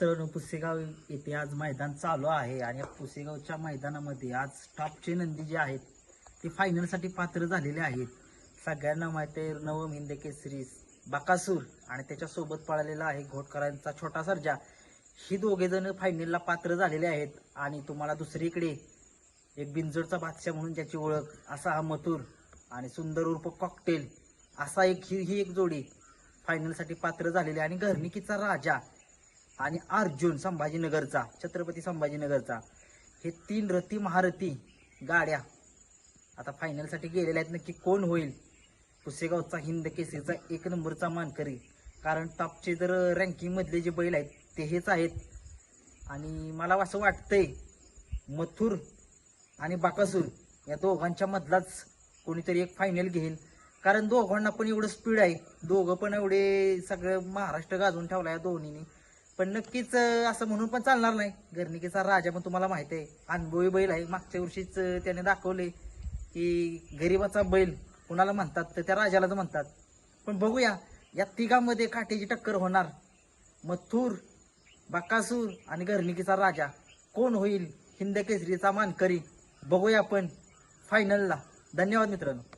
तर पुसेगाव येथे आज मैदान चालू आहे आणि या पुसेगावच्या मैदानामध्ये आज टॉपचे नंदी जे आहेत ते फायनलसाठी पात्र झालेले आहेत. सगळ्यांना माहिती आहे नवम हिंद केसरी बाकासूर आणि त्याच्यासोबत पळालेला आहे घोटकरांचा छोटा सर्जा. ही दोघे जण फायनलला पात्र झालेले आहेत आणि तुम्हाला दुसरीकडे एक बिंजोडचा बादशाह म्हणून ज्याची ओळख असा हा मथुर आणि सुंदर उर्फ कॉकटेल असा एक ही ही एक जोडी फायनलसाठी पात्र झालेली आणि घरनिकीचा राजा आणि अर्जुन संभाजीनगरचा छत्रपती संभाजीनगरचा हे तीन रथी महारथी गाड्या आता फायनलसाठी गेलेल्या आहेत. नक्की कोण होईल? पुसेगावचा हिंद केसरीचा एक नंबरचा मानकरी. कारण टॉपचे जर रँकिंगमधले जे बैल आहेत ते हेच आहेत. आणि मला असं वाटतंय मथुर आणि बाकासूर या दोघांच्या मधलाच कोणीतरी एक फायनल घेईल. कारण दोघांना पण एवढं स्पीड आहे. दोघं पण एवढे सगळं महाराष्ट्र गाजवून ठेवला या दोन्हीने. पण नक्कीच असं म्हणून पण चालणार नाही. गर्णिकेचा राजा पण तुम्हाला माहीत आहे. अनुभवी बैल आहे. मागच्या वर्षीच त्याने दाखवले की गरीबाचा बैल कुणाला म्हणतात तर त्या राजालाच म्हणतात. पण बघूया या तिघांमध्ये काठीची टक्कर होणार. मथुर बाकासूर आणि घरणिकीचा राजा. कोण होईल? हिंद केसरीचा मानकरी. बघूया आपण फायनलला धन्यवाद मित्रांनो.